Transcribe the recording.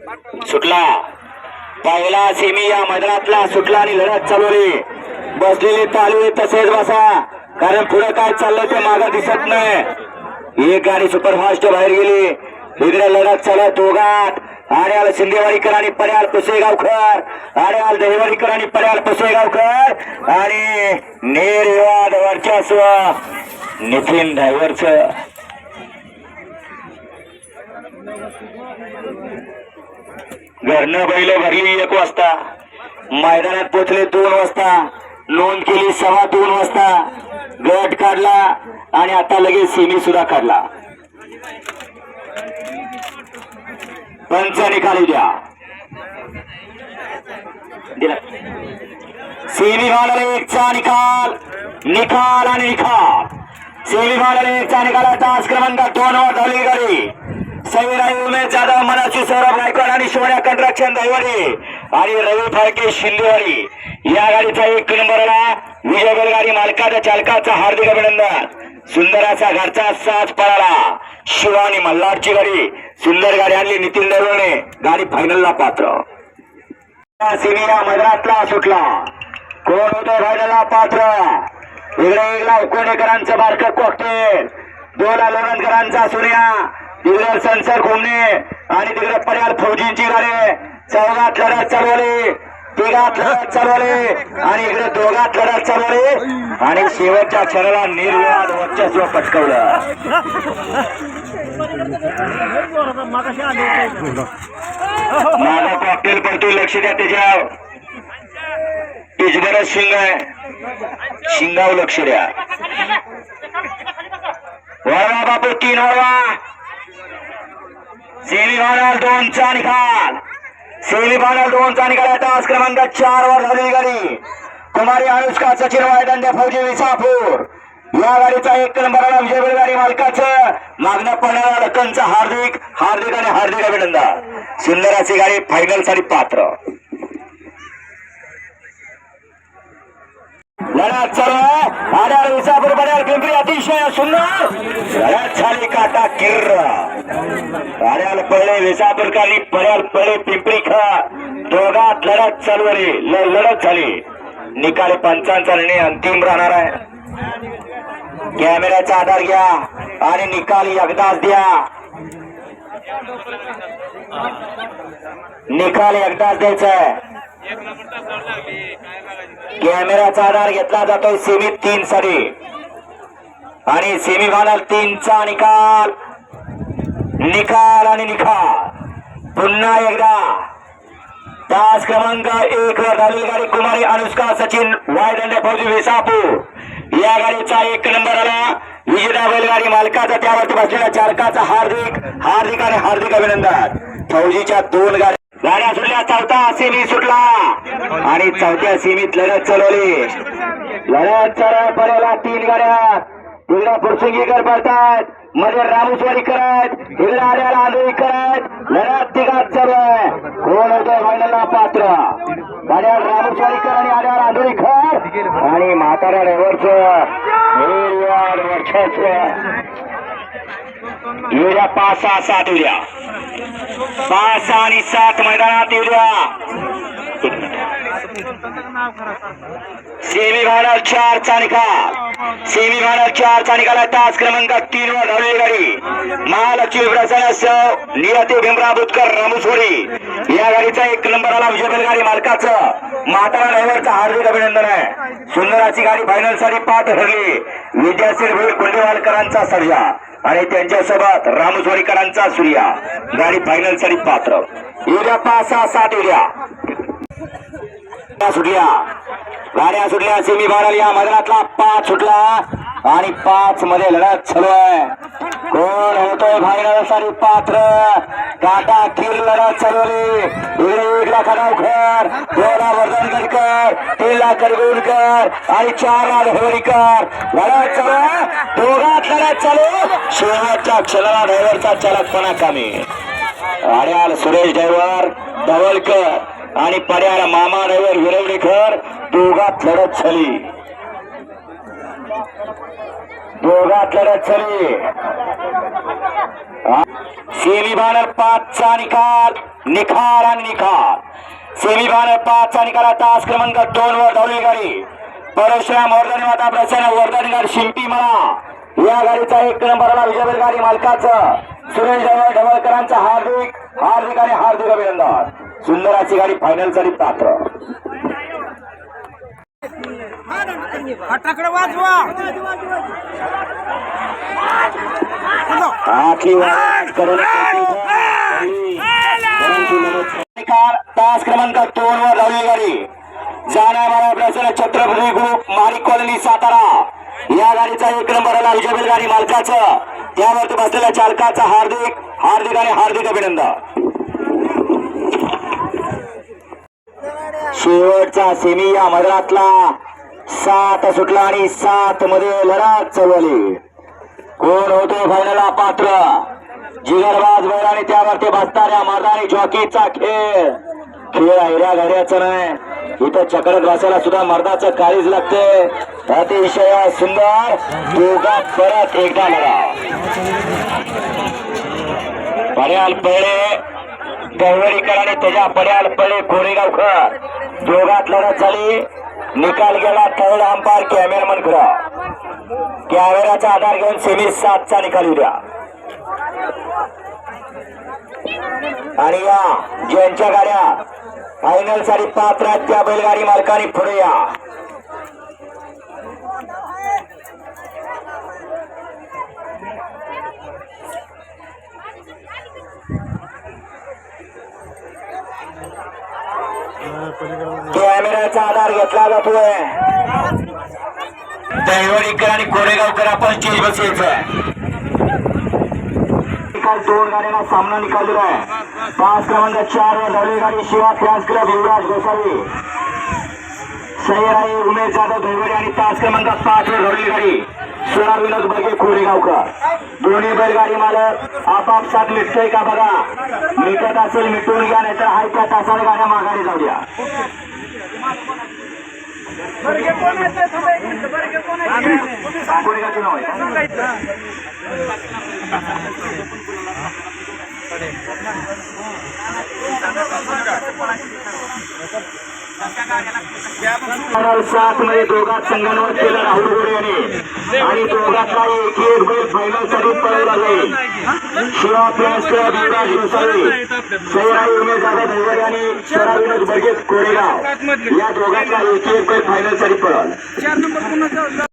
सुटला. पहिला सेमी या मैदानातला सुटला आणि लढत चालवली. बसलेले चालू आहे तसेच बसा. कारण पुढे काय चाललं ते मागं दिसत नाही. एक गाडी सुपरफास्ट बाहेर गेली. इकडे लढत चालत दोघात आड्याल शिंदेवाडीकर आणि पर्याल पुसेगावकर. आड्याल दहिवाडीकर आणि पर्याल पुसेगावकर. आणि निर्वाद वर्चस्व नितीन ड्रायव्हरचं घरनं बैल भरली एक वाजता. मैदानात पोचले दोन वाजता. नोंद केली सव्वा दोन वाजता. गट काढला आणि आता लगेच सेमी सुद्धा काढला. पंच निकाली द्या. दिला. सेमी भागाला एकचा निकाल. निकाल आणि निकाल. सेमी भागाला एकचा निकाल. तास क्रमांक दोन वर धावली गाडी. समीराई उमेश जाधव मनाची सौरभ गायकवाड आणि सोन्या कंट्रक्शन दैवाडी आणि रवी फाळके शिंदेवाडी. या गाडीचा एक नंबरला विजय बैलगाडी मालकाच्या चालकाचा हार्दिक अभिनंदन. सुंदराचा घरचा साच पळाला. शिवानी मल्हारची गाडी. सुंदर गाडी आणली नितीन दैवणे गाडी फायनलला पात्र. सिनिया मैदानातला सुटला. कोण होतो फायनलला पात्र? इकडे एकला उकोणेकरांचं बारक कोकटेल. दोला लोणंदकरांचा सूर्या तिकडे संसर खोमणे आणि तिकडे पर्याय फौजींची गाडी. चौघात लढत चालवली तिघात लढत चालवली आणि इकडे दोघात लढत चालवली आणि शेवटच्या क्षणाला निर्वाद वर्चस्व पटकवलं. माझा कॉकटेल पडतो लक्ष द्या त्याच्या पिचभरच शिंग आहे. शिंगाव लक्ष द्या. वळवा बापू तीन वळवा सेमी फायनल दोनचा निकाल. सेमी फायनल दोनचा निकाल तास क्रमांक चार वर झाली गाडी कुमारी अनुष्का सचिन वायदंड फौजी विसापूर. या गाडीचा एक नंबरला विजय बैलगाडी मालकाचं. मागण्या पडणाऱ्या लखनचं हार्दिक हार्दिक आणि हार्दिक अभिनंदन. सुंदर अशी गाडी फायनलसाठी पात्र. लढत सर्व आधार आड्याळ विसापूर पिंपरी अतिशय सुंदर. लढत झाली काटा किर्र? आड्याल पडले विसापूरकरांनी पड्याल पडले पिंपरी खा दोघात लढत चालू आहे. लढत झाली. निकाली पंचांचा निर्णय अंतिम राहणार आहे. कॅमेऱ्याचा आधार घ्या आणि निकाल एकदाच द्या. निकाल एकदाच द्यायचा आहे कॅमेराचा आधार घेतला जातोय सेमी तीन साठी आणि सेमी फायनल तीनचा निकाल. निकाल आणि निकाल. पुन्हा एकदा. तास क्रमांक एक वर झालेली गाडी कुमारी अनुष्का सचिन वायदंडे फौजी विसापूर. या गाडीचा एक नंबर आला. विजेता बैलगाडी मालकाचा त्यावरती बसलेल्या चारकाचा हार्दिक हार्दिक आणि हार्दिक अभिनंदन. फौजीच्या दोन गाडी गाड्या सुटल्या चौथा सेमी सुटला. आणि चौथ्या सेमीत लढत चालवली. लढत चालत पडेला तीन गाड्या. तिकडे फुरसुंगीकर पडतात मध्ये रामेश्वरी करत. हिरला आल्याला आंधळी करत. लढत तिघात चालू आहे. कोण होतो फायनलला पात्र? गाड्या कर आणि आर्याला आंधळी कर. आणि म्हातारा ड्रायव्हरचं वर्षाचं येऊया पाच सहा सात उद्या. पाच आणि सात मैदानात येऊया सेमी फायनल चार चा निकाल सेमी फायनल चार चा निकाल तास क्रमांक तीन वर धावलेली गाडी. महालक्ष्मी प्रसन्न नियती भीमराव बुतकर रामुसोडी या गाडीचा एक नंबर आला विजय बैलगाडी मालकाचं. म्हातारा ड्रायव्हरचं हार्दिक अभिनंदन आहे. सुंदराची गाडी फायनलसाठी पाठ ठरली. विद्याश्री भीड कुंडेवालकरांचा सर्जा आणि त्यांच्यासोबत रामस्वारीकरांचा सूर्या. गाडी फायनलसाठी पात्र. उद्या पाच सहा सात उद्या. सुटल्या. गाड्या सुटल्या. सेमी फायनल या मैदानातला पाच सुटला आणि पाच मध्ये लढत चालू आहे. कोण होतोय फायनलसाठी पात्र. काटा किर लढत चालवली एक लाख खडावकर. दोन वर्धनकर वर्धनगडकर तीन लाख करगुणकर आणि चार लाख होळीकर. लढत चालू. दोघात लढत चालू. शेवटच्या क्षणाला ड्रायव्हरचा चालकपणा कमी. आड्याल सुरेश ड्रायव्हर धवलकर आणि पर्याला मामा ड्रायव्हर विरवणीकर. दोघात लढत झाली. दोघात लढत झाली. सेमी फायनल पाचचा निकाल निखाल आणि निखाल सेमी फायनल पाचचा निकाल तास क्रमांक दोन वर धावलेली गाडी. परशुराम वर्धन माता प्रसन्न वर्धन गाडी शिंपी मला. या गाडीचा एक नंबरला विजयवीर गाडी मालकाचं. सुरेश ढवळ ढवळकरांचं हार्दिक हार्दिक आणि हार्दिक अभिनंदन. सुंदर अशी गाडी फायनलसाठी पात्र. फटाकडे वाजवा. आखरी तास क्रमांक दोन वर लावलेली गाडी. जाण्या मारा प्रसन्न छत्रपती ग्रुप मारिक कॉलनी सातारा. या गाडीचा एक नंबरला विजयबेल गाडी मालकाचं. त्यावरती बसलेल्या चालकाचं हार्दिक हार्दिक आणि हार्दिक अभिनंदन. शेवटचा सेमी या मैदानातला सात सुटला आणि सात मध्ये लढत चालवली कोण होतो फायनलला पात्र. जिगरबाज बैल आणि त्यावरती बसणाऱ्या मर्दानी जॉकीचा खेळ. खेळ ऐऱ्या घड्याचं नाही. इथं चक्रत बसायला सुद्धा मर्दाचं काळीच लागते. अतिशय सुंदर. दोघा परत एकदा लढा. पर्याल पहिले दहिवडीकर आणि त्याच्या पर्याल पहिले कोरेगावकर दोघात लढत झाली. निकाल गेला थर्ड अंपायर कॅमेरामन खरा. कॅमेराचा आधार घेऊन सेमी सातचा निकाल उद्या. आणि या ज्यांच्या गाड्या फायनलसाठी पात्र आहेत त्या बैलगाडी मालकाने पुढे या. कॅमेराचा आधार घेतला जातोय. दहिवडीकर आणि कोरेगावकर आपण स्टेज बसायचं दोन गाड्यांना सामना निकाल आहे. पाच क्रमांक चार वर धावली गाडी शिवा फॅन्स क्लब युवराज गोसावी. सैराई उमेश जाधव दैवडे आणि पाच क्रमांक पाच वर धावली गाडी सोनार विनोद बगे कोरेगावकर. दोन्ही बैलगाडी मालक आपापसात मिटतोय का बघा? मिटत असेल मिटून घ्या नाहीतर हाय त्या तासाने गाड्या माघारी जाऊया. बर्गे कोण आहे थांबा एक मिनिट. बर्गे कोण आहे ते? कोरेगावचे नाव आहे का? सांगायचं. फायनल सात मध्ये दोघात संघांवर केलं राहुल गोरे यांनी आणि दोघातला एक एक बैल फायनलसाठी पळवला जाईल शिवा प्लस क्लब युवराज गोसावी सैराई उमेश जाधव दैवरे आणि शरा विनोद बर्गे कोरेगाव. या दोघातला एक एक बैल फायनलसाठी